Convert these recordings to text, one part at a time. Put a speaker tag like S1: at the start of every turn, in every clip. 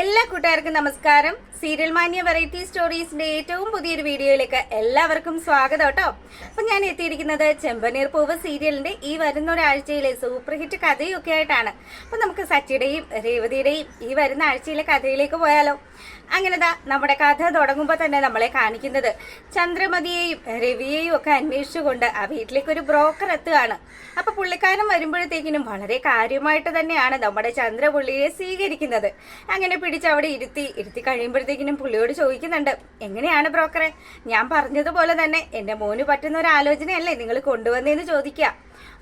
S1: എല്ലാ കൂട്ടുകാർക്കും നമസ്കാരം. സീരിയൽ മാന്യ വെറൈറ്റി സ്റ്റോറീസിന്റെ ഏറ്റവും പുതിയൊരു വീഡിയോയിലേക്ക് എല്ലാവർക്കും സ്വാഗതം കേട്ടോ. അപ്പൊ ഞാൻ എത്തിയിരിക്കുന്നത് ചെമ്പനീർ പൂവ് സീരിയലിന്റെ ഈ വരുന്ന ഒരാഴ്ചയിലെ സൂപ്പർ ഹിറ്റ് കഥയൊക്കെ ആയിട്ടാണ്. അപ്പൊ നമുക്ക് സച്ചിയുടെയും രേവതിയുടെയും ഈ വരുന്ന ആഴ്ചയിലെ കഥയിലേക്ക് പോയാലോ. അങ്ങനെതാ നമ്മുടെ കഥ തുടങ്ങുമ്പോൾ തന്നെ നമ്മളെ കാണിക്കുന്നത് ചന്ദ്രമതിയെയും രവിയെയും ഒക്കെ അന്വേഷിച്ചുകൊണ്ട് ആ വീട്ടിലേക്ക് ഒരു ബ്രോക്കർ എത്തുകയാണ്. അപ്പൊ പുള്ളിക്കാരൻ വരുമ്പോഴത്തേക്കിനും വളരെ കാര്യമായിട്ട് തന്നെയാണ് നമ്മുടെ ചന്ദ്രപുള്ളിയെ സ്വീകരിക്കുന്നത്. അങ്ങനെ പിടിച്ച് അവിടെ ഇരുത്തി ഇരുത്തി കഴിയുമ്പോഴത്തേക്കിനും പുള്ളിയോട് ചോദിക്കുന്നുണ്ട് എങ്ങനെയാണ് ബ്രോക്കറെ? ഞാൻ പറഞ്ഞതുപോലെ തന്നെ എന്റെ മോന് പറ്റുന്ന ഒരു ആലോചനയല്ലേ നിങ്ങൾ കൊണ്ടുവന്നേന്ന് ചോദിക്കുക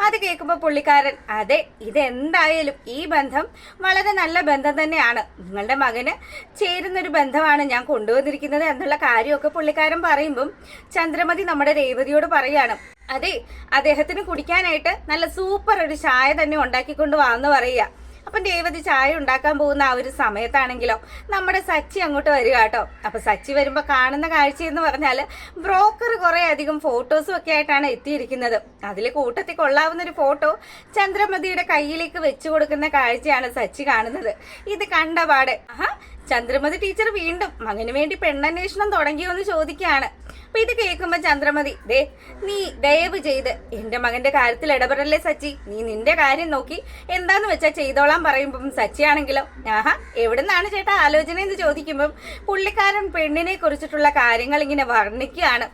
S1: അത് കേൾക്കുമ്പോൾ പുള്ളിക്കാരൻ അതെ ഇതെന്തായാലും ഈ ബന്ധം വളരെ നല്ല ബന്ധം തന്നെയാണ്. നിങ്ങളുടെ മകന് ചേരുന്നൊരു ബന്ധമാണ് ഞാൻ കൊണ്ടുവന്നിരിക്കുന്നത് എന്നുള്ള കാര്യമൊക്കെ പുള്ളിക്കാരൻ പറയുമ്പം ചന്ദ്രമതി നമ്മുടെ രേവതിയോട് പറയാണ് അതെ അദ്ദേഹത്തിന് കുടിക്കാനായിട്ട് നല്ല സൂപ്പർ ഒരു ചായ തന്നെ ഉണ്ടാക്കിക്കൊണ്ട് വാന്ന് പറയുക. അപ്പം ദേവതി ചായ ഉണ്ടാക്കാൻ പോകുന്ന ആ ഒരു സമയത്താണെങ്കിലോ നമ്മുടെ സച്ചി അങ്ങോട്ട് വരിക കേട്ടോ. അപ്പൊ സച്ചി വരുമ്പോൾ കാണുന്ന കാഴ്ച എന്ന് പറഞ്ഞാൽ ബ്രോക്കർ കുറെ അധികം ഫോട്ടോസും ഒക്കെ ആയിട്ടാണ് എത്തിയിരിക്കുന്നത്. അതിൽ കൂട്ടത്തിൽ കൊള്ളാവുന്ന ഒരു ഫോട്ടോ ചന്ദ്രമതിയുടെ കയ്യിലേക്ക് വെച്ചു കൊടുക്കുന്ന കാഴ്ചയാണ് സച്ചി കാണുന്നത്. ഇത് കണ്ട പാടെ. ആഹാ ചന്ദ്രമതി ടീച്ചർ വീണ്ടും മകന് വേണ്ടി പെണ്ണന്വേഷണം തുടങ്ങിയോന്ന് ചോദിക്കുകയാണ്. അപ്പൊ ഇത് കേൾക്കുമ്പോ ചന്ദ്രമതി ദേ നീ ദയവ് ചെയ്ത് എന്റെ മകന്റെ കാര്യത്തിൽ ഇടപെടല്ലേ സച്ചി? നീ നിന്റെ കാര്യം നോക്കി എന്താന്ന് വെച്ചാ ചെയ്തോളാൻ പറയുമ്പം സച്ചി ആണെങ്കിലോ ആഹാ എവിടുന്നാണ് ചേട്ടാ ആലോചന എന്ന് ചോദിക്കുമ്പം പുള്ളിക്കാരൻ പെണ്ണിനെ കുറിച്ചിട്ടുള്ള കാര്യങ്ങൾ ഇങ്ങനെ വർണിക്കുകയാണ്.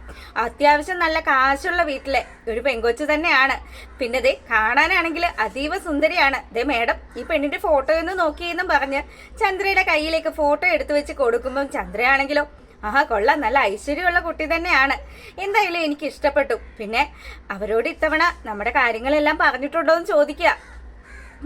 S1: അത്യാവശ്യം നല്ല കാശുള്ള വീട്ടിലെ ഒരു പെങ്കൊച്ചു തന്നെയാണ്. പിന്നെ ദേ കാണാനാണെങ്കിൽ അതീവ സുന്ദരിയാണ്. ദേ മേഡം ഈ പെണ്ണിന്റെ ഫോട്ടോ ഒന്ന് നോക്കിയെന്നും പറഞ്ഞ് ചന്ദ്രയുടെ കയ്യിലേക്ക് ഫോട്ടോ എടുത്തു വെച്ച് കൊടുക്കുമ്പം ചന്ദ്രയാണെങ്കിലോ ആഹാ കൊള്ളാം നല്ല ഐശ്വര്യമുള്ള കുട്ടി തന്നെയാണ്. എന്തായാലും എനിക്ക് ഇഷ്ടപ്പെട്ടു. പിന്നെ അവരോട് ഇത്തവണ നമ്മുടെ കാര്യങ്ങളെല്ലാം പറഞ്ഞിട്ടുണ്ടോ എന്ന് ചോദിക്കുക.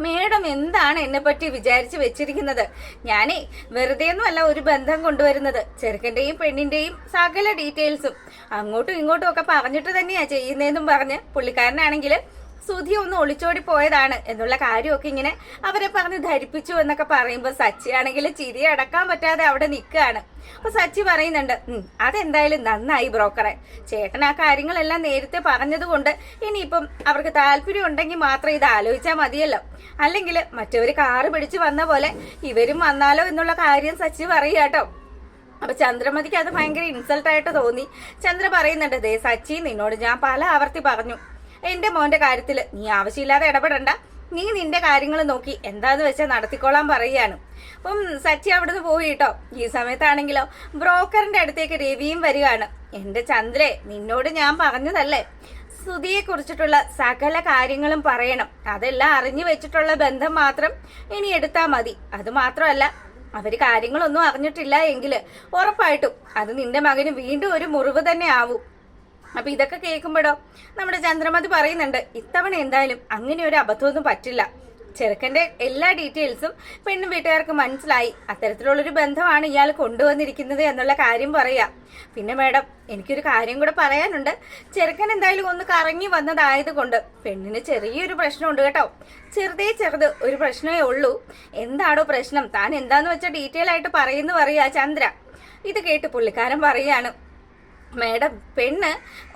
S1: മേഡം എന്താണ് എന്നെ പറ്റി വിചാരിച്ച് വെച്ചിരിക്കുന്നത്? ഞാനേ വെറുതെ ഒന്നുമല്ല ഒരു ബന്ധം കൊണ്ടുവരുന്നത്. ചെറുക്കന്റെയും പെണ്ണിന്റെയും സകല ഡീറ്റെയിൽസും. അങ്ങോട്ടും ഇങ്ങോട്ടും ഒക്കെ പറഞ്ഞിട്ട് തന്നെയാ ചെയ്യുന്നതെന്നും പറഞ്ഞ് പുള്ളിക്കാരനാണെങ്കിൽ സുധി ഒന്ന് ഒളിച്ചോടി പോയതാണ് എന്നുള്ള കാര്യമൊക്കെ ഇങ്ങനെ അവരെ പറഞ്ഞ് ധരിപ്പിച്ചു എന്നൊക്കെ പറയുമ്പോൾ സച്ചി ആണെങ്കിൽ ചിരി അടക്കാൻ പറ്റാതെ അവിടെ നിൽക്കുകയാണ്. അപ്പൊ സച്ചി പറയുന്നുണ്ട് "ഉം, അതെന്തായാലും നന്നായി ബ്രോക്കറെ. ചേട്ടൻ ആ കാര്യങ്ങളെല്ലാം നേരത്തെ പറഞ്ഞതുകൊണ്ട് ഇനിയിപ്പം അവർക്ക് താല്പര്യം ഉണ്ടെങ്കിൽ മാത്രം ഇത് ആലോചിച്ചാൽ മതിയല്ലോ. അല്ലെങ്കിൽ മറ്റവര് കാറ് പിടിച്ച് വന്ന പോലെ ഇവരും വന്നാലോ എന്നുള്ള കാര്യം സച്ചി പറയുക അപ്പൊ ചന്ദ്രമതിക്ക് അത് ഭയങ്കര ഇൻസൾട്ടായിട്ട് തോന്നി. ചന്ദ്ര പറയുന്നുണ്ട് ദേ സച്ചി നിന്നോട് ഞാൻ പല ആവർത്തി പറഞ്ഞു. എന്റെ മോന്റെ കാര്യത്തിൽ നീ ആവശ്യമില്ലാതെ ഇടപെടണ്ട. നീ നിന്റെ കാര്യങ്ങൾ നോക്കി എന്താന്ന് വെച്ചാൽ നടത്തിക്കോളാൻ പറയുകയാണ്. അപ്പം സച്ചി അവിടുന്ന് പോയി കേട്ടോ. ഈ സമയത്താണെങ്കിലോ ബ്രോക്കറിന്റെ അടുത്തേക്ക് രവിയും വരികയാണ്. എന്റെ ചന്ദ്രേ നിന്നോട് ഞാൻ പറഞ്ഞതല്ലേ? സ്തുതിയെ കുറിച്ചിട്ടുള്ള സകല കാര്യങ്ങളും പറയണം. അതെല്ലാം അറിഞ്ഞു വെച്ചിട്ടുള്ള ബന്ധം മാത്രം ഇനി എടുത്താൽ മതി. അത് മാത്രമല്ല അവർ കാര്യങ്ങളൊന്നും അറിഞ്ഞിട്ടില്ല എങ്കിൽ ഉറപ്പായിട്ടും അത് നിന്റെ മകന് വീണ്ടും ഒരു മുറിവ് തന്നെ ആവും. അപ്പൊ ഇതൊക്കെ കേൾക്കുമ്പോഴോ നമ്മുടെ ചന്ദ്രമതി പറയുന്നുണ്ട് ഇത്തവണ എന്തായാലും അങ്ങനെ ഒരു അബദ്ധമൊന്നും പറ്റില്ല. ചെറുക്കന്റെ എല്ലാ ഡീറ്റെയിൽസും പെണ്ണും വീട്ടുകാർക്ക് മനസ്സിലായി. അത്തരത്തിലുള്ളൊരു ബന്ധമാണ് ഇയാൾ കൊണ്ടുവന്നിരിക്കുന്നത് എന്നുള്ള കാര്യം പറയാം. പിന്നെ മേഡം എനിക്കൊരു കാര്യം കൂടെ പറയാനുണ്ട്. ചെറുക്കൻ എന്തായാലും ഒന്ന് കറങ്ങി വന്നതായത് കൊണ്ട് പെണ്ണിന് ചെറിയൊരു പ്രശ്നമുണ്ട് കേട്ടോ. ചെറുതേ ചെറുത് ഒരു പ്രശ്നമേ ഉള്ളൂ. എന്താണോ പ്രശ്നം? താൻ എന്താന്ന് വെച്ചാൽ ഡീറ്റെയിൽ ആയിട്ട് പറയുന്നു പറയാ ചന്ദ്ര. ഇത് കേട്ട് പുള്ളിക്കാരൻ പറയാണ് മേഡം പെണ്ണ്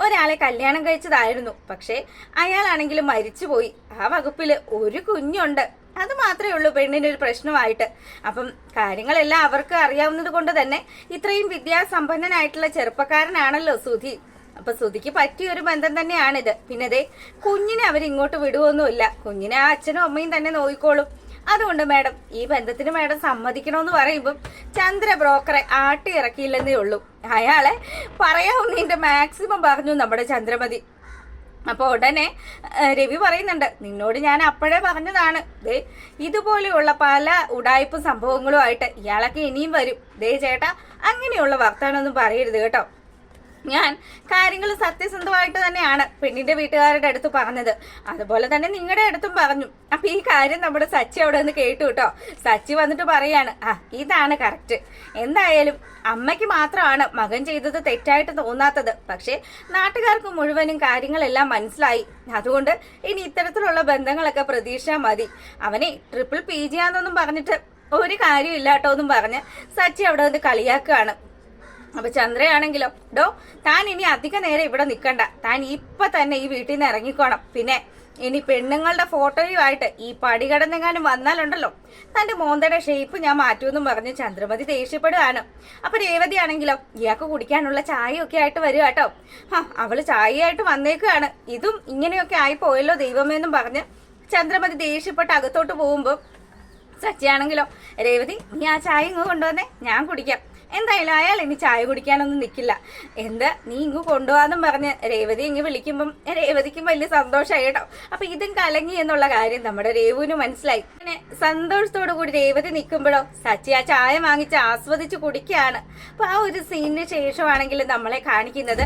S1: ഒരാളെ കല്യാണം കഴിച്ചതായിരുന്നു. പക്ഷേ അയാളാണെങ്കിൽ മരിച്ചുപോയി. ആ വകുപ്പിൽ ഒരു കുഞ്ഞുണ്ട്. അത് മാത്രമേ ഉള്ളൂ പെണ്ണിന് ഒരു പ്രശ്നമായിട്ട്. അപ്പം കാര്യങ്ങളെല്ലാം അവർക്ക് അറിയാവുന്നത് കൊണ്ട് തന്നെ ഇത്രയും വിദ്യാസമ്പന്നനായിട്ടുള്ള ചെറുപ്പക്കാരനാണല്ലോ സുധി അപ്പൊ സുധിക്ക് പറ്റിയ ഒരു ബന്ധം തന്നെയാണിത്. പിന്നെ കുഞ്ഞിനെ അവരിങ്ങോട്ട് വിടുവൊന്നുമില്ല. കുഞ്ഞിനെ ആ അച്ഛനും അമ്മയും തന്നെ നോക്കിക്കോളും. അതുകൊണ്ട് മാഡം ഈ ബന്ധത്തിന് മാഡം സമ്മതിക്കണമെന്ന് പറയുമ്പം ചന്ദ്ര ബ്രോക്കറെ ആട്ടി ഇറക്കിയില്ലെന്നേ ഉള്ളൂ. അയാളെ പറയാവുന്നതിന്റെ മാക്സിമം പറഞ്ഞു നമ്മുടെ ചന്ദ്രമതി. അപ്പോൾ ഉടനെ രവി പറയുന്നുണ്ട് നിന്നോട് ഞാൻ അപ്പോഴേ പറഞ്ഞതാണ്. ദേ ഇതുപോലെയുള്ള പല ഉടായ്പ സംഭവങ്ങളുമായിട്ട് ഇയാളൊക്കെ ഇനിയും വരും. ദേ ചേട്ടാ അങ്ങനെയുള്ള വർത്താനൊന്നും പറയരുത് കേട്ടോ. ഞാൻ കാര്യങ്ങൾ സത്യസന്ധമായിട്ട് തന്നെയാണ് പെണ്ണിന്റെ വീട്ടുകാരുടെ അടുത്ത് പറഞ്ഞത്. അതുപോലെ തന്നെ നിങ്ങളുടെ അടുത്തും പറഞ്ഞു. അപ്പൊ ഈ കാര്യം നമ്മുടെ സച്ചി അവിടെ നിന്ന് കേട്ടു കേട്ടോ സച്ചി വന്നിട്ട് പറയാണ് ആ ഇതാണ് കറക്റ്റ് എന്തായാലും അമ്മയ്ക്ക് മാത്രമാണ് മകൻ ചെയ്തത് തെറ്റായിട്ട് തോന്നാത്തത്. പക്ഷേ നാട്ടുകാർക്ക് മുഴുവനും കാര്യങ്ങളെല്ലാം മനസ്സിലായി. അതുകൊണ്ട് ഇനി ഇത്തരത്തിലുള്ള ബന്ധങ്ങളൊക്കെ പ്രതീക്ഷ മതി. അവനെ ട്രിപ്പിൾ പി ജിയാന്നൊന്നും പറഞ്ഞിട്ട് ഒരു കാര്യമില്ല കേട്ടോ എന്നും പറഞ്ഞ് സച്ചി അവിടെ നിന്ന് കളിയാക്കുകയാണ്. അപ്പൊ ചന്ദ്രയാണെങ്കിലോ ഡോ താൻ ഇനി അധിക നേരം ഇവിടെ നിൽക്കണ്ട താൻ ഇപ്പൊ തന്നെ ഈ വീട്ടിൽ നിന്ന് ഇറങ്ങിക്കോണം. പിന്നെ ഇനി പെണ്ണുങ്ങളുടെ ഫോട്ടോയുമായിട്ട് ഈ പടി കടന്നെങ്ങാനും വന്നാലുണ്ടല്ലോ. തന്റെ മോന്തയുടെ ഷേപ്പ് ഞാൻ മാറ്റുമെന്നും പറഞ്ഞ് ചന്ദ്രമതി ദേഷ്യപ്പെടുകയാണ്. അപ്പൊ രേവതി ആണെങ്കിലോ ഇയാൾക്ക് കുടിക്കാനുള്ള ചായയൊക്കെ ആയിട്ട് വരിക കേട്ടോ. അവൾ ചായയായിട്ട് വന്നേക്കുകയാണ് ഇതും ഇങ്ങനെയൊക്കെ ആയി പോയല്ലോ ദൈവമേന്നും പറഞ്ഞ് ചന്ദ്രമതി ദേഷ്യപ്പെട്ട് അകത്തോട്ട് പോകുമ്പോൾ സച്ചിയാണെങ്കിലോ രേവതി നീ ആ ചായ ഇങ്ങ് കൊണ്ടുവന്നേ ഞാൻ കുടിക്കാം. എന്തായാലും അയാൾ ഇനി ചായ കുടിക്കാനൊന്നും നിൽക്കില്ല എന്താ നീ ഇങ്ങ് കൊണ്ടുപോകാന്നും പറഞ്ഞ് രേവതി ഇങ്ങ് വിളിക്കുമ്പം രേവതിക്കും വലിയ സന്തോഷമായി കേട്ടോ. അപ്പൊ ഇതും കലങ്ങി എന്നുള്ള കാര്യം നമ്മുടെ രേവുവിന് മനസ്സിലായി. അങ്ങനെ സന്തോഷത്തോടു കൂടി രേവതി നിൽക്കുമ്പോഴോ സച്ചി ആ ചായ വാങ്ങിച്ച് ആസ്വദിച്ച് കുടിക്കുകയാണ്. അപ്പൊ ആ ഒരു സീനിന് ശേഷമാണെങ്കിൽ നമ്മളെ കാണിക്കുന്നത്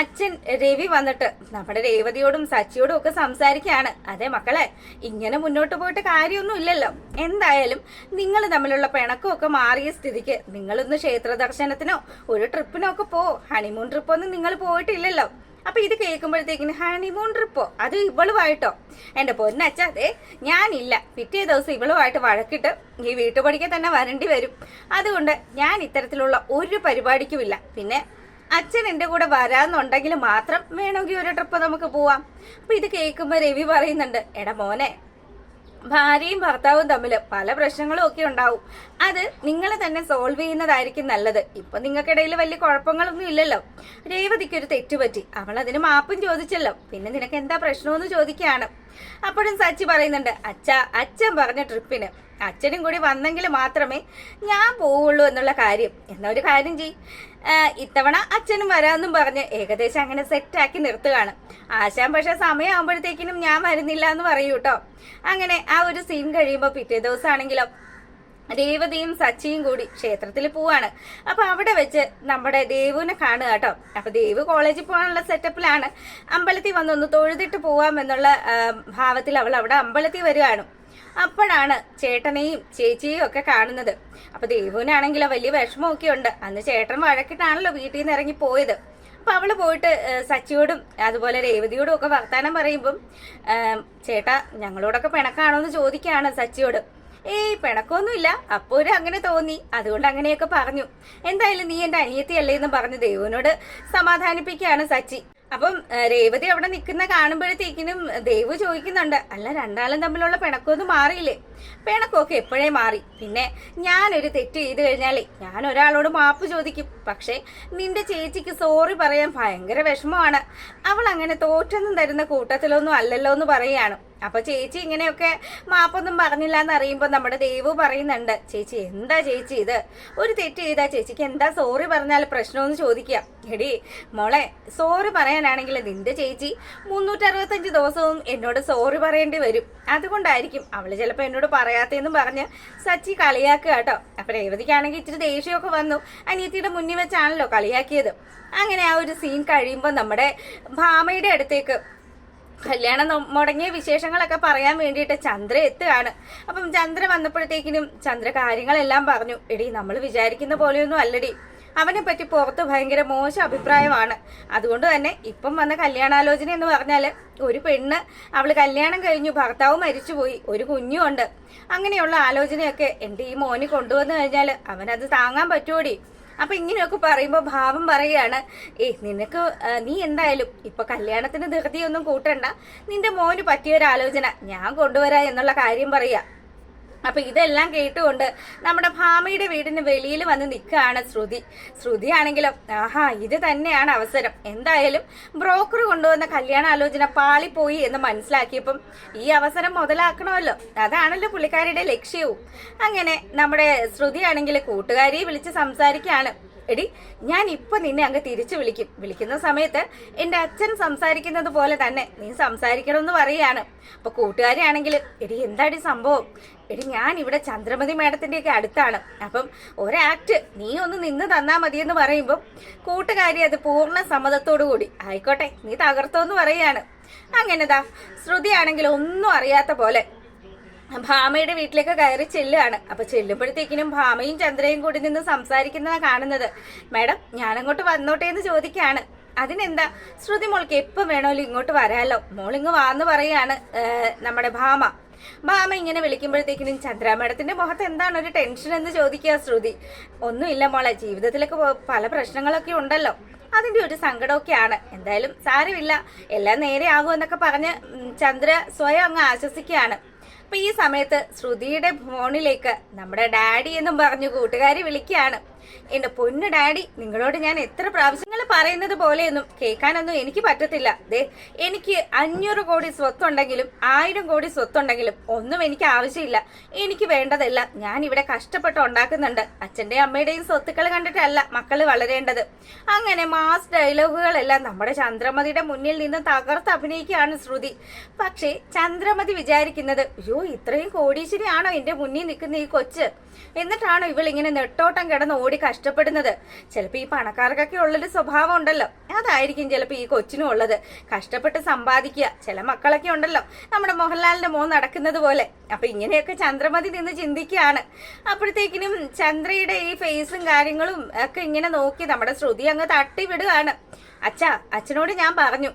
S1: അച്ഛൻ രവി വന്നിട്ട് നമ്മുടെ രേവതിയോടും സച്ചിയോടും ഒക്കെ സംസാരിക്കുകയാണ്. അതെ മക്കളെ ഇങ്ങനെ മുന്നോട്ട് പോയിട്ട് കാര്യമൊന്നും ഇല്ലല്ലോ. എന്തായാലും നിങ്ങൾ തമ്മിലുള്ള പിണക്കമൊക്കെ മാറിയ സ്ഥിതിക്ക് നിങ്ങളൊന്ന് ക്ഷേത്ര ദർശനത്തിനോ ഒരു ട്രിപ്പിനോ ഒക്കെ പോ. ഹണിമൂൺ ട്രിപ്പ് ഒന്നും നിങ്ങൾ പോയിട്ടില്ലല്ലോ. അപ്പൊ ഇത് കേൾക്കുമ്പോഴത്തേക്കിന് ഹണിമൂൺ ട്രിപ്പോ അത് ഇവളുമായിട്ടോ? എന്റെ പൊന്നച്ച അതെ ഞാനില്ല. പിറ്റേ ദിവസം ഇവളുമായിട്ട് വഴക്കിട്ട് ഈ വീട്ടുപടിക്ക് തന്നെ വരണ്ടി വരും. അതുകൊണ്ട് ഞാൻ ഇത്തരത്തിലുള്ള ഒരു പരിപാടിക്കുമില്ല. പിന്നെ അച്ഛൻ എന്റെ കൂടെ വരാന്നുണ്ടെങ്കിൽ മാത്രം വേണമെങ്കിൽ ഒരു ട്രിപ്പ് നമുക്ക് പോവാം. അപ്പൊ ഇത് കേൾക്കുമ്പോ രവി പറയുന്നുണ്ട് എടാ മോനെ ഭാര്യയും ഭർത്താവും തമ്മിൽ പല പ്രശ്നങ്ങളും ഒക്കെ ഉണ്ടാവും. അത് നിങ്ങൾ തന്നെ സോൾവ് ചെയ്യുന്നതായിരിക്കും നല്ലത്. ഇപ്പൊ നിങ്ങൾക്കിടയിൽ വലിയ കുഴപ്പങ്ങളൊന്നും ഇല്ലല്ലോ. രേവതിക്ക് ഒരു തെറ്റുപറ്റി അവൾ അതിന് മാപ്പും ചോദിച്ചല്ലോ. പിന്നെ നിനക്ക് എന്താ പ്രശ്നമെന്ന് ചോദിക്കുകയാണ്. അപ്പോഴും സച്ചി പറയുന്നുണ്ട് അച്ഛ അച്ഛൻ പറഞ്ഞ ട്രിപ്പിന് അച്ഛനും കൂടി വന്നെങ്കിൽ മാത്രമേ ഞാൻ പോവുള്ളൂ എന്നുള്ള കാര്യം. എന്നാ ഒരു കാര്യം ചെയ് ഇത്തവണ അച്ഛനും വരാമെന്നും പറഞ്ഞ് ഏകദേശം അങ്ങനെ സെറ്റാക്കി നിർത്തുകയാണ്. ആശാൻ പക്ഷെ സമയമാകുമ്പോഴത്തേക്കിനും ഞാൻ വരുന്നില്ല എന്ന് പറയൂ കേട്ടോ അങ്ങനെ ആ ഒരു സീൻ കഴിയുമ്പോൾ പിറ്റേ ദിവസമാണെങ്കിലോ രേവതിയും സച്ചിയും കൂടി ക്ഷേത്രത്തിൽ പോവാണ്. അപ്പൊ അവിടെ വെച്ച് നമ്മുടെ ദേവുവിനെ കാണുക കേട്ടോ അപ്പൊ ദേവ് കോളേജിൽ പോകാനുള്ള സെറ്റപ്പിലാണ് അമ്പലത്തിൽ വന്നൊന്ന് തൊഴുതിട്ട് പോവാം എന്നുള്ള ഭാവത്തിൽ അവൾ അവിടെ അമ്പലത്തിൽ വരികയാണ്. അപ്പോഴാണ് ചേട്ടനെയും ചേച്ചിയെയും ഒക്കെ കാണുന്നത്. അപ്പൊ ദേവുവിനാണെങ്കിലോ വലിയ വിഷമമൊക്കെ ഉണ്ട്. അന്ന് ചേട്ടൻ വഴക്കിട്ടാണല്ലോ വീട്ടിൽ നിന്ന് ഇറങ്ങി പോയത്. അപ്പൊ അവൾ പോയിട്ട് സച്ചിയോടും അതുപോലെ രേവതിയോടും ഒക്കെ വർത്താനം പറയുമ്പം ചേട്ടാ ഞങ്ങളോടൊക്കെ പിണക്കാണോ എന്ന് ചോദിക്കുകയാണ് സച്ചിയോട്. ഏയ് പിണക്കൊന്നുമില്ല അപ്പൊ ഒരു അങ്ങനെ തോന്നി. അതുകൊണ്ട് അങ്ങനെയൊക്കെ പറഞ്ഞു. എന്തായാലും നീ എന്റെ അനിയത്തിയല്ലേ എന്ന് പറഞ്ഞു ദേവുവിനോട് സമാധാനിപ്പിക്കുകയാണ് സച്ചി. അപ്പം രേവതി അവിടെ നിൽക്കുന്ന കാണുമ്പോഴത്തേക്കിനും ദേവു ചോദിക്കുന്നുണ്ട് അല്ല രണ്ടാളും തമ്മിലുള്ള പിണക്കമൊന്നും മാറിയില്ലേ? പിണക്കമൊക്കെ എപ്പോഴേ മാറി. പിന്നെ ഞാനൊരു തെറ്റ് ചെയ്തു കഴിഞ്ഞാലേ ഞാൻ ഒരാളോട് മാപ്പ് ചോദിക്കും. പക്ഷേ നിന്റെ ചേച്ചിക്ക് സോറി പറയാൻ ഭയങ്കര വിഷമമാണ്. അവൾ അങ്ങനെ തോറ്റൊന്നും തരുന്ന കൂട്ടത്തിലൊന്നും അല്ലല്ലോ എന്ന് പറയുകയാണ്. അപ്പൊ ചേച്ചി ഇങ്ങനെയൊക്കെ മാപ്പൊന്നും പറഞ്ഞില്ല എന്ന് അറിയുമ്പോൾ നമ്മുടെ ദേവു പറയുന്നുണ്ട് ചേച്ചി എന്താ ചേച്ചി ഇത്? ഒരു തെറ്റ് ചെയ്താ ചേച്ചിക്ക് എന്താ സോറി പറഞ്ഞാൽ പ്രശ്നമൊന്നും ചോദിക്കുക എടി മോളെ സോറി പറയാനാണെങ്കിൽ നിന്റെ ചേച്ചി മുന്നൂറ്ററുപത്തഞ്ച് ദിവസവും എന്നോട് സോറി പറയേണ്ടി വരും. അതുകൊണ്ടായിരിക്കും അവൾ ചിലപ്പോൾ എന്നോട് പറയാത്തേന്നും പറഞ്ഞ് സച്ചി കളിയാക്കുക കേട്ടോ. അപ്പൊ രേവതിക്കാണെങ്കിൽ ഇച്ചിരി ദേഷ്യമൊക്കെ വന്നു. അനിയത്തിയുടെ മുന്നിൽ വെച്ചാണല്ലോ കളിയാക്കിയത്. അങ്ങനെ ആ ഒരു സീൻ കഴിയുമ്പോൾ നമ്മുടെ ഭാമയുടെ അടുത്തേക്ക് കല്യാണം മുടങ്ങിയ വിശേഷങ്ങളൊക്കെ പറയാൻ വേണ്ടിയിട്ട് ചന്ദ്ര എത്തുകയാണ്. അപ്പം ചന്ദ്ര വന്നപ്പോഴത്തേക്കിനും ചന്ദ്ര കാര്യങ്ങളെല്ലാം പറഞ്ഞു. എടി നമ്മൾ വിചാരിക്കുന്ന പോലെയൊന്നും അല്ലടി. അവനെ പറ്റി പുറത്ത് ഭയങ്കര മോശം അഭിപ്രായമാണ്. അതുകൊണ്ട് തന്നെ ഇപ്പം വന്ന കല്യാണാലോചന എന്ന് പറഞ്ഞാൽ ഒരു പെണ്ണ് അവൾ കല്യാണം കഴിഞ്ഞു ഭർത്താവ് മരിച്ചുപോയി ഒരു കുഞ്ഞുണ്ട് അങ്ങനെയുള്ള ആലോചനയൊക്കെ എന്റെ ഈ മോന് കൊണ്ടുവന്നു കഴിഞ്ഞാൽ അവനത് താങ്ങാൻ പറ്റുമോടി അപ്പൊ ഇങ്ങനെയൊക്കെ പറയുമ്പോ ഭാവം പറയാണ് ഏ നിനക്ക് നീ എന്തായാലും ഇപ്പൊ കല്യാണത്തിന് ധൃതിയൊന്നും കൂട്ടണ്ട. നിന്റെ മോന് പറ്റിയൊരാലോചന ഞാൻ കൊണ്ടുവരാ എന്നുള്ള കാര്യം പറയാ അപ്പൊ ഇതെല്ലാം കേട്ടുകൊണ്ട് നമ്മുടെ ഭാമയുടെ വീടിന് വെളിയിൽ വന്ന് നിൽക്കുകയാണ് ശ്രുതി. ശ്രുതി ആണെങ്കിലും ആഹാ ഇത് തന്നെയാണ് അവസരം. എന്തായാലും ബ്രോക്കർ കൊണ്ടുവന്ന കല്യാണാലോചന പാളിപ്പോയി എന്ന് മനസ്സിലാക്കിയപ്പം ഈ അവസരം മുതലാക്കണമല്ലോ. അതാണല്ലോ പുള്ളിക്കാരിയുടെ ലക്ഷ്യവും. അങ്ങനെ നമ്മുടെ ശ്രുതി ആണെങ്കിൽ കൂട്ടുകാരിയെ വിളിച്ച് സംസാരിക്കുകയാണ്. എടി ഞാൻ ഇപ്പൊ നിന്നെ അങ്ങ് തിരിച്ചു വിളിക്കും. വിളിക്കുന്ന സമയത്ത് എന്റെ അച്ഛൻ സംസാരിക്കുന്നത് പോലെ തന്നെ നീ സംസാരിക്കണമെന്ന് പറയാണ് അപ്പൊ കൂട്ടുകാരിയാണെങ്കിൽ എടി എന്താടി സംഭവം? എടി ഞാൻ ഇവിടെ ചന്ദ്രമതി മേഡത്തിന്റെ ഒക്കെ അടുത്താണ്. അപ്പം ഒരാക്ട് നീ ഒന്ന് നിന്ന് തന്നാ എന്ന് പറയുമ്പോൾ കൂട്ടുകാരി അത് പൂർണ സമ്മതത്തോടു കൂടി ആയിക്കോട്ടെ നീ തകർത്തോന്ന് പറയാണ് അങ്ങനെതാ ശ്രുതിയാണെങ്കിൽ ഒന്നും അറിയാത്ത പോലെ ഭാമയുടെ വീട്ടിലേക്ക് കയറി ചെല്ലുകയാണ്. അപ്പൊ ചെല്ലുമ്പോഴത്തേക്കിനും ഭാമയും ചന്ദ്രയും കൂടി നിന്ന് സംസാരിക്കുന്നതാണ് കാണുന്നത്. മാഡം ഞാനങ്ങോട്ട് വന്നോട്ടെ എന്ന് ചോദിക്കാണ് അതിനെന്താ? ശ്രുതി മോൾക്ക് എപ്പം വേണമല്ലോ ഇങ്ങോട്ട് വരാമല്ലോ മോളിങ്ങ് വാന്ന് പറയാണ് നമ്മുടെ ഭാമ. ഭാമ ഇങ്ങനെ വിളിക്കുമ്പോഴത്തേക്കിനും ചന്ദ്ര മേഡത്തിന്റെ മുഖത്ത് എന്താണ് ഒരു ടെൻഷൻ എന്ന് ചോദിക്കുക ശ്രുതി. ഒന്നുമില്ല മോളെ ജീവിതത്തിലൊക്കെ പല പ്രശ്നങ്ങളൊക്കെ ഉണ്ടല്ലോ. അതിന്റെ ഒരു സങ്കടമൊക്കെയാണ്. എന്തായാലും സാരമില്ല. എല്ലാം നേരെ എന്നൊക്കെ പറഞ്ഞ് ചന്ദ്ര സ്വയം അങ്ങ് ആശ്വസിക്കുകയാണ്. അപ്പൊ ഈ സമയത്ത് ശ്രുതിയുടെ ഫോണിലേക്ക് നമ്മുടെ ഡാഡി എന്നും പറഞ്ഞു കൂട്ടുകാരി വിളിക്കുകയാണ്. എന്റെ പൊന്നു ഡാഡി നിങ്ങളോട് ഞാൻ എത്ര പ്രാവശ്യങ്ങൾ പറയുന്നത് പോലെയൊന്നും കേൾക്കാനൊന്നും എനിക്ക് പറ്റത്തില്ല. ദേ എനിക്ക് അഞ്ഞൂറ് കോടി സ്വത്തുണ്ടെങ്കിലും ആയിരം കോടി സ്വത്തുണ്ടെങ്കിലും ഒന്നും എനിക്ക് ആവശ്യമില്ല. എനിക്ക് വേണ്ടതല്ല ഞാൻ ഇവിടെ കഷ്ടപ്പെട്ട് ഉണ്ടാക്കുന്നുണ്ട്. അച്ഛന്റെയും അമ്മയുടെയും സ്വത്തുക്കൾ കണ്ടിട്ടല്ല മക്കൾ വളരേണ്ടത്. അങ്ങനെ മാസ് ഡയലോഗുകളെല്ലാം നമ്മുടെ ചന്ദ്രമതിയുടെ മുന്നിൽ നിന്ന് തകർത്ത് അഭിനയിക്കുകയാണ് ശ്രുതി. പക്ഷേ ചന്ദ്രമതി വിചാരിക്കുന്നത് അയ്യോ ഇത്രയും കോടീശ്വരിയാണോ എന്റെ മുന്നിൽ നിൽക്കുന്ന ഈ കൊച്ച്? എന്നിട്ടാണോ ഇവൾ ഇങ്ങനെ നെട്ടോട്ടം കിടന്ന് ഓടി കഷ്ടപ്പെടുന്നത്. ചിലപ്പോൾ ഈ പണക്കാർക്കൊക്കെ ഉള്ളൊരു സ്വഭാവം ഉണ്ടല്ലോ. അതായിരിക്കും ചിലപ്പോൾ ഈ കൊച്ചിനും ഉള്ളത്. കഷ്ടപ്പെട്ട് സമ്പാദിക്കുക. ചില മക്കളൊക്കെ ഉണ്ടല്ലോ. നമ്മുടെ മോഹൻലാലിന്റെ മോൻ നടക്കുന്നത് പോലെ. അപ്പൊ ഇങ്ങനെയൊക്കെ ചന്ദ്രമതി നിന്ന് ചിന്തിക്കുകയാണ്. അപ്പോഴത്തേക്കിനും ചന്ദ്രയുടെ ഈ ഫേസും കാര്യങ്ങളും ഒക്കെ ഇങ്ങനെ നോക്കി നമ്മുടെ ശ്രുതി അങ്ങ് തട്ടി വിടുകയാണ് അച്ഛാ അച്ഛനോട് ഞാൻ പറഞ്ഞു.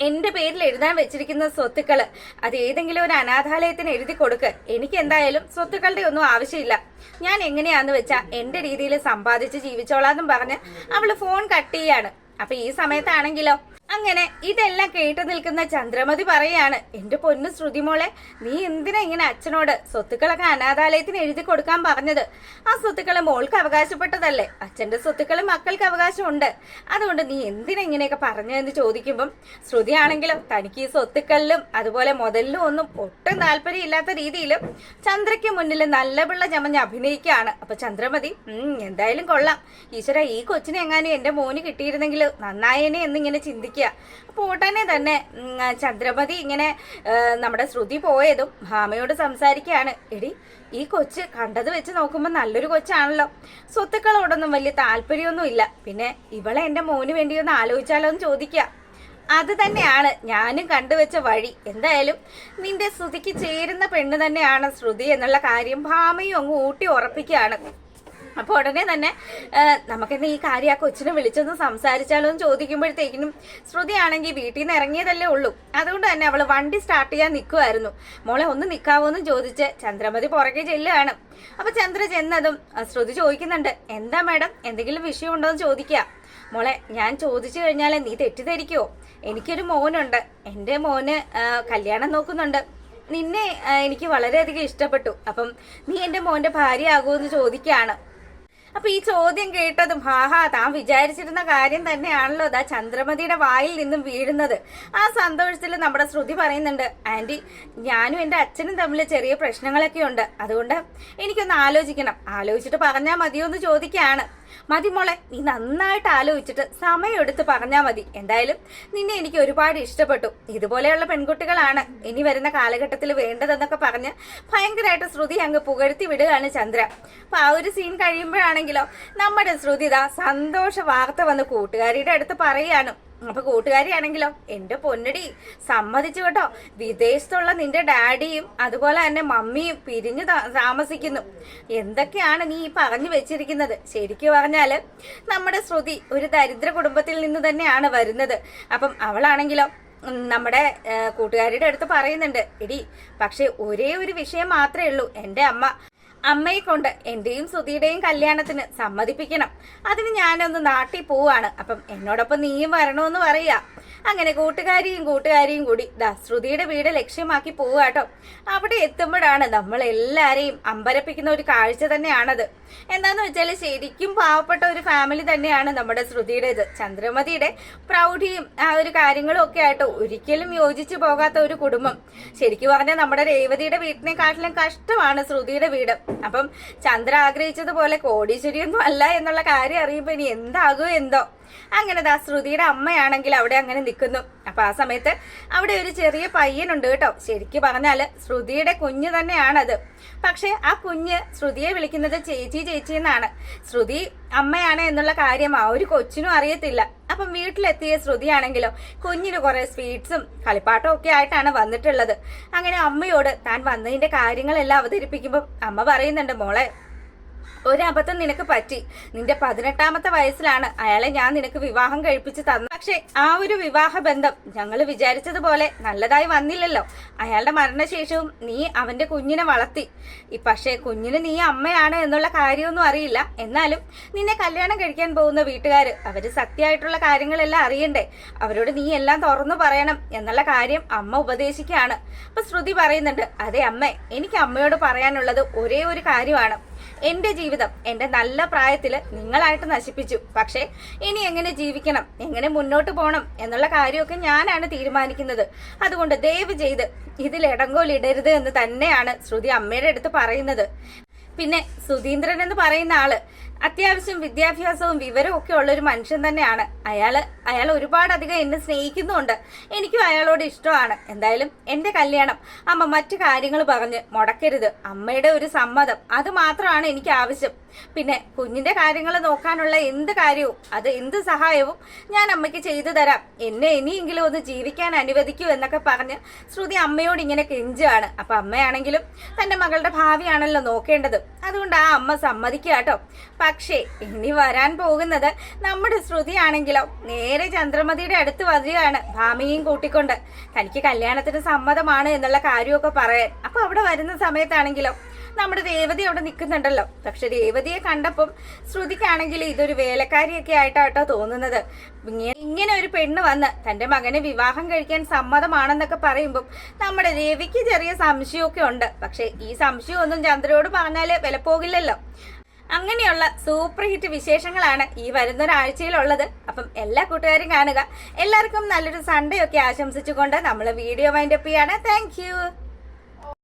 S1: എന്റെ പേരിൽ എഴുതാൻ വെച്ചിരിക്കുന്ന സ്വത്തുക്കൾ. അത് ഏതെങ്കിലും ഒരു അനാഥാലയത്തിന് എഴുതി കൊടുക്ക്. എനിക്ക് എന്തായാലും സ്വത്തുക്കളുടെ ഒന്നും ആവശ്യമില്ല. ഞാൻ എങ്ങനെയാന്ന് വെച്ചാ എന്റെ രീതിയിൽ സമ്പാദിച്ച് ജീവിച്ചോളാന്നും പറഞ്ഞ് അവൾ ഫോൺ കട്ട് ചെയ്യാണ്. അപ്പൊ ഈ സമയത്താണെങ്കിലോ അങ്ങനെ ഇതെല്ലാം കേട്ടു നിൽക്കുന്ന ചന്ദ്രമതി പറയാണ് എന്റെ പൊന്നു ശ്രുതിമോളെ നീ എന്തിനാ ഇങ്ങനെ അച്ഛനോട് സ്വത്തുക്കളൊക്കെ അനാഥാലയത്തിന് എഴുതി കൊടുക്കാൻ പറഞ്ഞത്? ആ സ്വത്തുക്കൾ മോൾക്ക് അവകാശപ്പെട്ടതല്ലേ? അച്ഛന്റെ സ്വത്തുക്കളും മക്കൾക്ക് അവകാശമുണ്ട്. അതുകൊണ്ട് നീ എന്തിനാ ഇങ്ങനെയൊക്കെ പറഞ്ഞതെന്ന് ചോദിക്കുമ്പം ശ്രുതിയാണെങ്കിലും തനിക്ക് ഈ സ്വത്തുക്കളിലും അതുപോലെ മുതലിലും ഒന്നും ഒട്ടും താല്പര്യം ഇല്ലാത്ത രീതിയിൽ ചന്ദ്രയ്ക്ക് മുന്നിൽ നല്ല പിള്ള ചമഞ്ഞ് അഭിനയിക്കുകയാണ്. അപ്പൊ ചന്ദ്രമതി എന്തായാലും കൊള്ളാം. ഈശ്വര ഈ കൊച്ചിനെ എങ്ങാനും എന്റെ മോന് കിട്ടിയിരുന്നെങ്കിൽ നന്നായേനെ എന്നിങ്ങനെ ചിന്തിക്കുക അപ്പോൾ ഉടനെ തന്നെ ചന്ദ്രപതി ഇങ്ങനെ നമ്മുടെ ശ്രുതി പോയതും ഭാമയോട് സംസാരിക്കുകയാണ്. എടി ഈ കൊച്ച് കണ്ടത് വെച്ച് നോക്കുമ്പോൾ നല്ലൊരു കൊച്ചാണല്ലോ. സ്വത്തുക്കളോടൊന്നും വലിയ താല്പര്യമൊന്നും ഇല്ല. പിന്നെ ഇവളെ എന്റെ മോന് വേണ്ടി ഒന്ന് ആലോചിച്ചാലോ എന്ന് ചോദിക്കുക. അത് തന്നെയാണ് ഞാനും കണ്ടുവെച്ച വഴി. എന്തായാലും നിന്റെ ശ്രുതിക്ക് ചേരുന്ന പെണ്ണ് തന്നെയാണ് ശ്രുതി എന്നുള്ള കാര്യം ഭാമയും അങ്ങ് ഊട്ടി ഉറപ്പിക്കുകയാണ്. അപ്പോൾ ഉടനെ തന്നെ നമുക്കിന്ന് ഈ കാര്യം ആ കൊച്ചിനെ വിളിച്ചൊന്ന് സംസാരിച്ചാലോ എന്ന് ചോദിക്കുമ്പോഴത്തേക്കിനും ശ്രുതി ആണെങ്കിൽ വീട്ടിൽ നിന്ന് ഇറങ്ങിയതല്ലേ ഉള്ളൂ. അതുകൊണ്ട് തന്നെ അവൾ വണ്ടി സ്റ്റാർട്ട് ചെയ്യാൻ നിൽക്കുമായിരുന്നു മോളെ ഒന്ന് നിൽക്കാവോ എന്ന് ചോദിച്ച് ചന്ദ്രമതി പുറകെ ചെല്ലുകയാണ്. അപ്പൊ ചന്ദ്ര ചെന്നതും ശ്രുതി ചോദിക്കുന്നുണ്ട് എന്താ മാഡം എന്തെങ്കിലും വിഷയം ഉണ്ടോ എന്ന് ചോദിക്കുക. മോളെ ഞാൻ ചോദിച്ചു കഴിഞ്ഞാൽ നീ തെറ്റിദ്ധരിക്കുവോ? എനിക്കൊരു മോനുണ്ട്. എന്റെ മോന് കല്യാണം നോക്കുന്നുണ്ട്. നിന്നെ എനിക്ക് വളരെയധികം ഇഷ്ടപ്പെട്ടു. അപ്പം നീ എന്റെ മോന്റെ ഭാര്യ ആകുമെന്ന് ചോദിക്കുകയാണ്. അപ്പൊ ഈ ചോദ്യം കേട്ടതും ഹാഹാ താൻ വിചാരിച്ചിരുന്ന കാര്യം തന്നെയാണല്ലോ ദാ ചന്ദ്രമതിയുടെ വായിൽ നിന്നും വീഴുന്നത്. ആ സന്തോഷത്തിൽ നമ്മുടെ ശ്രുതി പറയുന്നുണ്ട് ആന്റി ഞാനും എന്റെ അച്ഛനും തമ്മിൽ ചെറിയ പ്രശ്നങ്ങളൊക്കെ ഉണ്ട് അതുകൊണ്ട് എനിക്കൊന്ന് ആലോചിക്കണം. ആലോചിച്ചിട്ട് പറഞ്ഞാൽ മതിയോ എന്ന് ചോദിക്കുകയാണ്. മതി മോളെ നീ നന്നായിട്ട് ആലോചിച്ചിട്ട് സമയമെടുത്ത് പറഞ്ഞാൽ മതി. എന്തായാലും നിന്നെ എനിക്ക് ഒരുപാട് ഇഷ്ടപ്പെട്ടു. ഇതുപോലെയുള്ള പെൺകുട്ടികളാണ് ഇനി വരുന്ന കാലഘട്ടത്തിൽ വേണ്ടതെന്നൊക്കെ പറഞ്ഞ് ഭയങ്കരമായിട്ട് ശ്രുതി അങ്ങ് പുകഴ്ത്തി വിടുകയാണ് ചന്ദ്ര. അപ്പൊ ആ ഒരു സീൻ കഴിയുമ്പോഴാണെങ്കിലോ നമ്മുടെ ശ്രുതി സന്തോഷ വാർത്ത വന്ന് കൂട്ടുകാരിയുടെ അടുത്ത് പറയാണ് അപ്പൊ കൂട്ടുകാരിയാണെങ്കിലോ എന്റെ പൊന്നടി സമ്മതിച്ചു കേട്ടോ. വിദേശത്തുള്ള നിന്റെ ഡാഡിയും അതുപോലെ തന്നെ മമ്മിയും പിരിഞ്ഞു താമസിക്കുന്നു. എന്തൊക്കെയാണ് നീ പറഞ്ഞു വെച്ചിരിക്കുന്നത്? ശരിക്കും പറഞ്ഞാൽ നമ്മുടെ ശ്രുതി ഒരു ദരിദ്ര കുടുംബത്തിൽ നിന്ന് തന്നെയാണ് വരുന്നത്. അപ്പം അവളാണെങ്കിലോ നമ്മുടെ കൂട്ടുകാരിയുടെ അടുത്ത് പറയുന്നുണ്ട് എടി പക്ഷെ ഒരേ ഒരു വിഷയം മാത്രമേ ഉള്ളൂ. എന്റെ അമ്മ അമ്മയെ കൊണ്ട് എന്റെയും സുധിയുടെയും കല്യാണത്തിന് സമ്മതിപ്പിക്കണം. അതിന് ഞാനൊന്ന് നാട്ടിൽ പോവാണ്. അപ്പം എന്നോടൊപ്പം നീയും വരണമെന്ന് പറയാ അങ്ങനെ കൂട്ടുകാരിയും കൂട്ടുകാരിയും കൂടി ദാ ശ്രുതിയുടെ വീട് ലക്ഷ്യമാക്കി പോവാട്ടോ അവിടെ എത്തുമ്പോഴാണ് നമ്മൾ എല്ലാരെയും അമ്പരപ്പിക്കുന്ന ഒരു കാഴ്ച തന്നെയാണത്. എന്താന്ന് വെച്ചാൽ ശരിക്കും പാവപ്പെട്ട ഒരു ഫാമിലി തന്നെയാണ് നമ്മുടെ ശ്രുതിയുടേത്. ചന്ദ്രമതിയുടെ പ്രൗഢിയും ആ ഒരു കാര്യങ്ങളും ഒക്കെ ആയിട്ട് ഒരിക്കലും യോജിച്ചു പോകാത്ത ഒരു കുടുംബം. ശരിക്കും പറഞ്ഞാൽ നമ്മുടെ രേവതിയുടെ വീട്ടിനെക്കാട്ടിലും കഷ്ടമാണ് ശ്രുതിയുടെ വീട്. അപ്പം ചന്ദ്ര ആഗ്രഹിച്ചതുപോലെ കോടീശ്വരിയൊന്നും അല്ല എന്നുള്ള കാര്യം അറിയുമ്പോൾ ഇനി എന്താകുമോ എന്തോ. അങ്ങനെ ദാ ശ്രുതിയുടെ അമ്മയാണെങ്കിൽ അവിടെ അങ്ങനെ നിൽക്കുന്നു. അപ്പൊ ആ സമയത്ത് അവിടെ ഒരു ചെറിയ പയ്യനുണ്ട് കേട്ടോ. ശരിക്ക് പറഞ്ഞാൽ ശ്രുതിയുടെ കുഞ്ഞ് തന്നെയാണത്. പക്ഷെ ആ കുഞ്ഞ് ശ്രുതിയെ വിളിക്കുന്നത് ചേച്ചി ചേച്ചി എന്നാണ്. ശ്രുതി അമ്മയാണ് എന്നുള്ള കാര്യം ആ ഒരു കൊച്ചിനും അറിയത്തില്ല. അപ്പം വീട്ടിലെത്തിയ ശ്രുതിയാണെങ്കിലോ കുഞ്ഞിന് കുറെ സ്വീറ്റ്സും കളിപ്പാട്ടവും ഒക്കെ ആയിട്ടാണ് വന്നിട്ടുള്ളത്. അങ്ങനെ അമ്മയോട് താൻ വന്നതിന്റെ കാര്യങ്ങളെല്ലാം അവതരിപ്പിക്കുമ്പോൾ അമ്മ പറയുന്നുണ്ട് മോളെ ഒരബദ്ധം നിനക്ക് പറ്റി. നിന്റെ പതിനെട്ടാമത്തെ വയസ്സിലാണ് അയാളെ ഞാൻ നിനക്ക് വിവാഹം കഴിപ്പിച്ച് തന്നു. പക്ഷെ ആ ഒരു വിവാഹ ബന്ധം ഞങ്ങൾ വിചാരിച്ചതുപോലെ നല്ലതായി വന്നില്ലല്ലോ. അയാളുടെ മരണശേഷവും നീ അവന്റെ കുഞ്ഞിനെ വളർത്തി. പക്ഷേ കുഞ്ഞിന് നീ അമ്മയാണ് എന്നുള്ള കാര്യമൊന്നും അറിയില്ല. എന്നാലും നിന്നെ കല്യാണം കഴിക്കാൻ പോകുന്ന വീട്ടുകാർ അവർ സത്യമായിട്ടുള്ള കാര്യങ്ങളെല്ലാം അറിയണ്ടേ? അവരോട് നീ എല്ലാം തുറന്നു പറയണം എന്നുള്ള കാര്യം അമ്മ ഉപദേശിക്കുകയാണ്. അപ്പൊ ശ്രുതി പറയുന്നുണ്ട് അതെ അമ്മേ എനിക്ക് അമ്മയോട് പറയാനുള്ളത് ഒരേ ഒരു കാര്യമാണ്. എന്റെ ജീവിതം എന്റെ നല്ല പ്രായത്തിൽ നിങ്ങളായിട്ട് നശിപ്പിച്ചു. പക്ഷേ ഇനി എങ്ങനെ ജീവിക്കണം എങ്ങനെ മുന്നോട്ട് പോകണം എന്നുള്ള കാര്യമൊക്കെ ഞാനാണ് തീരുമാനിക്കുന്നത്. അതുകൊണ്ട് ദയവ് ചെയ്ത് ഇതിൽ ഇടങ്കോലിടരുത് എന്ന് തന്നെയാണ് ശ്രുതി അമ്മയുടെ അടുത്ത് പറയുന്നത്. പിന്നെ സുധീന്ദ്രൻ എന്ന് പറയുന്ന ആൾ അത്യാവശ്യം വിദ്യാഭ്യാസവും വിവരവും ഒക്കെ ഉള്ള ഒരു മനുഷ്യൻ തന്നെയാണ്. അയാൾ അയാൾ ഒരുപാടധികം എന്നെ സ്നേഹിക്കുന്നുണ്ട്. എനിക്കും അയാളോട് ഇഷ്ടമാണ്. എന്തായാലും എന്റെ കല്യാണം. അമ്മ മറ്റു കാര്യങ്ങൾ പറഞ്ഞ് മുടക്കരുത്. അമ്മയുടെ ഒരു സമ്മതം. അത് മാത്രമാണ് എനിക്ക് ആവശ്യം. പിന്നെ കുഞ്ഞിന്റെ കാര്യങ്ങൾ നോക്കാനുള്ള എന്ത് കാര്യവും അത് എന്ത് സഹായവും ഞാൻ അമ്മയ്ക്ക് ചെയ്തു തരാം. എന്നെ ഇനിയെങ്കിലും ഒന്ന് ജീവിക്കാൻ അനുവദിക്കൂ എന്നൊക്കെ പറഞ്ഞ് ശ്രുതി അമ്മയോട് ഇങ്ങനെ കെഞ്ചുകയാണ് അപ്പൊ അമ്മയാണെങ്കിലും തന്റെ മകളുടെ ഭാവിയാണല്ലോ നോക്കേണ്ടത്. അതുകൊണ്ട് ആ അമ്മ സമ്മതിക്കുക കേട്ടോ. പക്ഷേ ഇനി വരാൻ പോകുന്നത് നമ്മുടെ ശ്രുതിയാണെങ്കിലോ. നേരെ ചന്ദ്രമതിയുടെ അടുത്ത് വരികയാണ് ഭാമിയും കൂട്ടിക്കൊണ്ട്. തനിക്ക് കല്യാണത്തിന് സമ്മതമാണ് എന്നുള്ള കാര്യമൊക്കെ പറയാൻ. അപ്പൊ അവിടെ വരുന്ന സമയത്താണെങ്കിലോ നമ്മുടെ രേവതി അവിടെ നിൽക്കുന്നുണ്ടല്ലോ. പക്ഷെ രേവതിയെ കണ്ടപ്പം ശ്രുതിക്കാണെങ്കിൽ ഇതൊരു വേലക്കാരിയൊക്കെ ആയിട്ടാട്ടോ തോന്നുന്നത്. ഇങ്ങനെ ഒരു പെണ്ണ് വന്ന് തന്റെ മകനെ വിവാഹം കഴിക്കാൻ സമ്മതമാണെന്നൊക്കെ പറയുമ്പോൾ നമ്മുടെ രേവിക്ക് ചെറിയ സംശയമൊക്കെ ഉണ്ട്. പക്ഷെ ഈ സംശയം ഒന്നും ചന്ദ്രയോട് പറഞ്ഞാൽ വില പോകില്ലല്ലോ അങ്ങനെയുള്ള സൂപ്പർ ഹിറ്റ് വിശേഷങ്ങളാണ് ഈ വരുന്ന ഒരാഴ്ചയിലുള്ളത് അപ്പം എല്ലാ കൂട്ടുകാരും കാണുക. എല്ലാവർക്കും നല്ലൊരു സൺഡേ ഒക്കെ ആശംസിച്ചുകൊണ്ട് നമ്മൾ വീഡിയോ വൈൻഡപ്പ് ചെയ്യാണ്. താങ്ക്